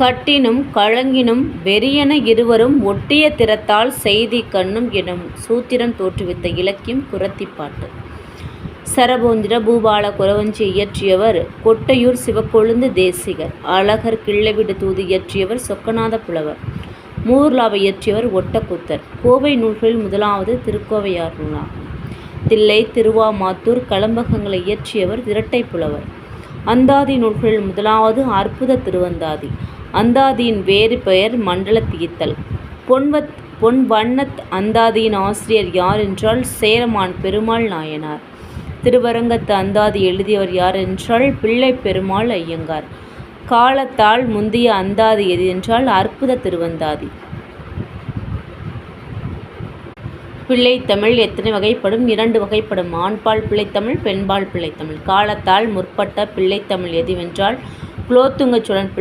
கட்டினும் கழங்கினும் வெறியென இருவரும் ஒட்டிய திறத்தால் செய்தி கண்ணும் எனும் சூத்திரம் தோற்றுவித்த இலக்கியம் குரத்திப்பாட்டு சரபோந்திர பூபால குரவஞ்சி இயற்றியவர் கொட்டையூர் சிவக்கொழுந்து தேசிகர். அழகர் கிள்ளவிடு தூது இயற்றியவர் சொக்கநாத புலவர். மூர்லாவை இயற்றியவர் ஒட்டக்கூத்தர். கோவை நூல்களில் முதலாவது திருக்கோவையார் நூலாகும். தில்லை திருவாமாத்தூர் கலம்பகங்களை இயற்றியவர் இரட்டை புலவர். அந்தாதி நூல்களில் முதலாவது அற்புத திருவந்தாதி. அந்தாதியின் வேறு பெயர் மண்டல தீர்த்தல். பொன்வண்ணத் அந்தாதியின் ஆசிரியர் யார் என்றால் சேரமான் பெருமாள் நாயனார். திருவரங்கத்து அந்தாதி எழுதியவர் யார் என்றால் பிள்ளை பெருமாள் ஐயங்கார். காலத்தால் முந்திய அந்தாதி எது என்றால் அற்புதத் திருவந்தாதி. பிள்ளைத்தமிழ் எத்தனை வகைப்படும்? இரண்டு வகைப்படும். ஆண்பால் பிள்ளைத்தமிழ் பெண்பால் பிள்ளைத்தமிழ். காலத்தால் முற்பட்ட பிள்ளைத்தமிழ் எதுவென்றால் குலோத்துங்கச் சோழன் பிள்ளை